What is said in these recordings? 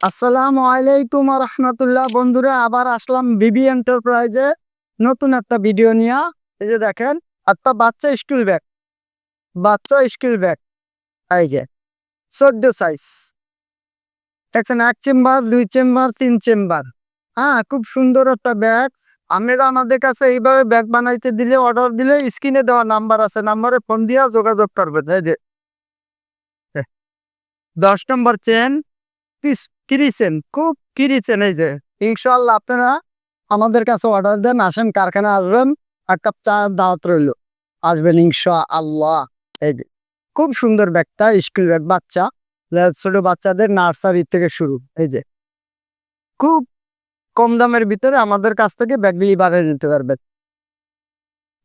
আসসালামু আলাইকুম রহমতুল্লাহ বন্ধুরা, আবার আসলাম বিবি এন্টারপ্রাইজে নতুন একটা ভিডিও নিয়ে। এই যে দেখেন, একটা বাচ্চা স্কুল ব্যাগ। বাচ্চা স্কুল ব্যাগ। এই যে, চোদ্দ সাইজ দেখছেন, এক চেম্বার, দুই চেম্বার, তিন চেম্বার। হ্যাঁ খুব সুন্দর একটা ব্যাগ। আপনারা আমাদের কাছে এইভাবে ব্যাগ বানাইতে দিলে অর্ডার দিলে স্ক্রিনে দেওয়া নাম্বার আছে। নাম্বারে ফোন দিয়া যোগাযোগ করবেন। এই যে দশ নম্বর চেন কিরিছেন খুব কিরিছেন এই যে। ইনশাল্লাহ আপনারা আমাদের কাছে অর্ডার দেন, আসেন কারখানা আসবেন, এক কাপ চা দাওয়াত রইল। আসবেন ইনশা আল্লাহ এই যে, খুব সুন্দর ব্যাগটা, স্কুল ব্যাগ বাচ্চা ছোট বাচ্চাদের নার্সারি থেকে শুরু। এই যে, খুব কম দামের ভিতরে আমাদের কাছ থেকে ব্যাগগুলি বাড়িয়ে নিতে পারবেন।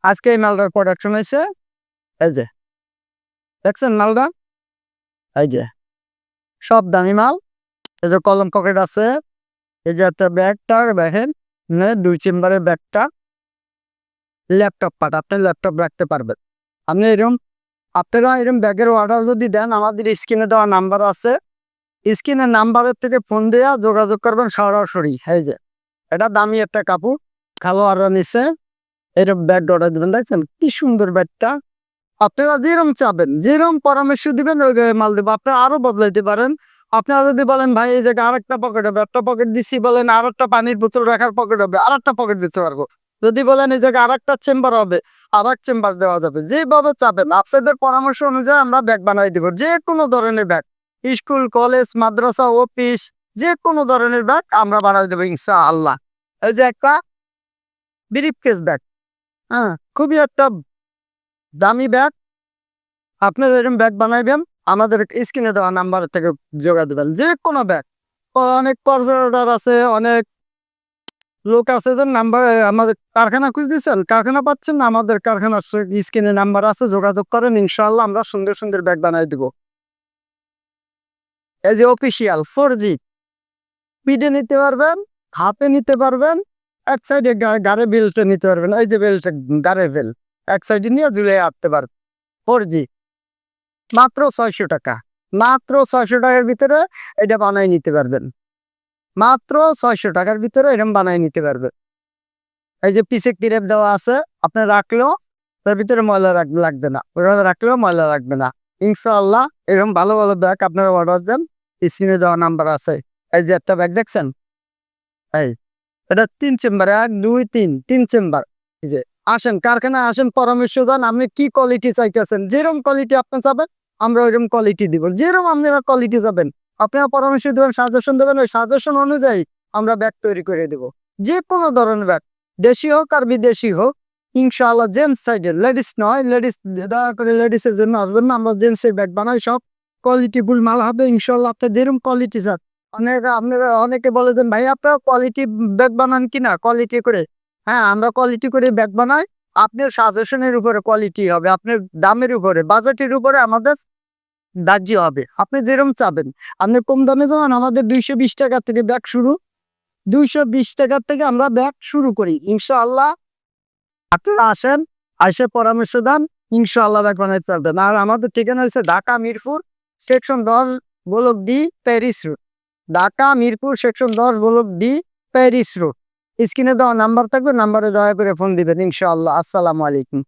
আজকে এই মালটার প্রোডাকশন হয়েছে। এই যে, দেখছেন মালটা? এই যে, সব দামি মাল। এই যে কলম পকেট আছে, এই যে একটা ব্যাগটা দেখেন দুই চেম্বারের ব্যাগটা ল্যাপটপ পাট আপনি ল্যাপটপ রাখতে পারবেন। আপনি এরকম আপনারা এরকম ব্যাগের অর্ডার যদি দেন, আমাদের স্ক্রিনে দেওয়া নাম্বার আছে। স্ক্রিনের নাম্বারের থেকে ফোন দেওয়া যোগাযোগ করবেন সরাসরি, এই যে। এটা দামি একটা কাপড় আর নিচে এরকম ব্যাগ অর্ডার দেবেন, দেখছেন? কি সুন্দর ব্যাগটা। আপনারা যেরকম চাবেন যেরকম পরামর্শ দিবেন ওই মাল দেবো। আপনারা আরও বদলাইতে পারেন। আপনারা যদি বলেন, ভাই, এই জায়গায় আরেকটা পকেট হবে। একটা পকেট দিছি বলেন আর একটা পানির বোতল রাখার পকেট হবে। আর একটা পকেট দিতে পারব। যদি বলেন, এই জায়গায় আর একটা চেম্বার হবে আর এক চেম্বার দেওয়া যাবে। যেভাবে চাবেন আপনাদের পরামর্শ অনুযায়ী আমরা ব্যাগ বানাই দিব। যে কোনো ধরনের ব্যাগ স্কুল, কলেজ, মাদ্রাসা অফিস যে কোনো ধরনের ব্যাগ আমরা বানাই দেবো ইনশা আল্লাহ এই যে একটা ব্রিফ কেস ব্যাগ হ্যাঁ খুবই একটা দামি ব্যাগ আপনার এরকম ব্যাগ বানাইবেন আমাদের স্ক্রিনে দেওয়া নাম্বার থেকে যোগা দেবেন যে কোনো ব্যাগ অনেক কর্পোরেটর আছে, অনেক লোক আছে যে নাম্বার আমাদের কারখানা খুঁজতেছেন, কারখানা পাচ্ছেন আমাদের কারখানার স্ক্রিনে নাম্বার আছে, যোগাযোগ করেন ইনশাল্লাহ আমরা সুন্দর সুন্দর ব্যাগ বানাই দিব। এই যে অফিসিয়াল ফোর জি পিডে নিতে পারবেন হাতে নিতে পারবেন, এক সাইডে গাড়ি বেল্টে নিতে পারবেন, এই যে বেল্ট গাড়ির বেল্ট এক সাইডে নিয়ে ঝুলে আনতে পারবেন। ফোর জি মাত্র ছয়শো টাকা। মাত্র ছয়শো টাকার ভিতরে এটা বানাই নিতে পারবেন। মাত্র ছয়শো টাকার ভিতরে এরকম বানাই নিতে পারবেন। এই যে পিছে কিরেপ দেওয়া আছে, আপনি রাখলেও তার ভিতরে ময়লা লাগবে না। ওইভাবে রাখলেও ময়লা লাগবে না। ইনশাআল্লাহ এরকম ভালো ভালো ব্যাগ আপনারা অর্ডার দেন। স্ক্রিনে দেওয়া নাম্বার আছে। এই যে একটা ব্যাগ দেখছেন? এই, এটা তিন চেম্বার, এক, দুই, তিন তিন চেম্বার। এই যে, আসেন কারখানা আসেন, পরামর্শ দেন, আপনি কি কোয়ালিটি চাইতেছেন? যেরকম কোয়ালিটি আপনি চাবেন আমরা ওইরকম কোয়ালিটি দিব। যেরকম আপনারা কোয়ালিটি যাবেন আপনারা পরামর্শ দেবেন সাজেশন দেবেন, ওই সাজেশন অনুযায়ী আমরা ব্যাগ তৈরি করে দেব। যে কোনো ধরনের ব্যাগ দেশি হোক আর বিদেশি হোক, ইনশাআল্লাহ জেন্টস সাইডের লেডিস নয় লেডিস দয়া করে লেডিসের জন্য আসবেন না, আমরা জেন্টসের ব্যাগ বানাই, সব কোয়ালিটি ফুল মাল হবে ইনশাল্লাহ আপনার যেরকম কোয়ালিটি চান। অনেকে আপনারা অনেকে বলে দেন, ভাই, আপনারা কোয়ালিটি ব্যাগ বানান কিনা? কোয়ালিটি করে? হ্যাঁ আমরা কোয়ালিটি করে ব্যাগ বানাই, আপনার সাজেশনের উপরে কোয়ালিটি হবে, আপনার দামের উপরে বাজেটের উপরে আমাদের দাহ্য হবে। আপনি যেরকম চাবেন। আপনি কম দামে যেমন আমাদের দুইশো বিশ টাকা থেকে ব্যাগ শুরু। দুইশো বিশ টাকার থেকে আমরা ব্যাগ শুরু করি। ইনশাআল্লাহ আপনারা আসেন আসে পরামর্শ দেন, ইনশাআল্লাহ ব্যাগ বানাইতে পারবেন আর আমাদের ঠিকানা হচ্ছে ঢাকা মিরপুর, সেকশন দশ block D, Paris road. Dhaka Mirpur, section দশ ব্লক ডি, প্যারিস রোড। স্ক্রিনে দেওয়া নাম্বার থাকবে, নাম্বারে দয়া করে ফোন দিবেন, ইনশাআল্লাহ। আসসালামু আলাইকুম।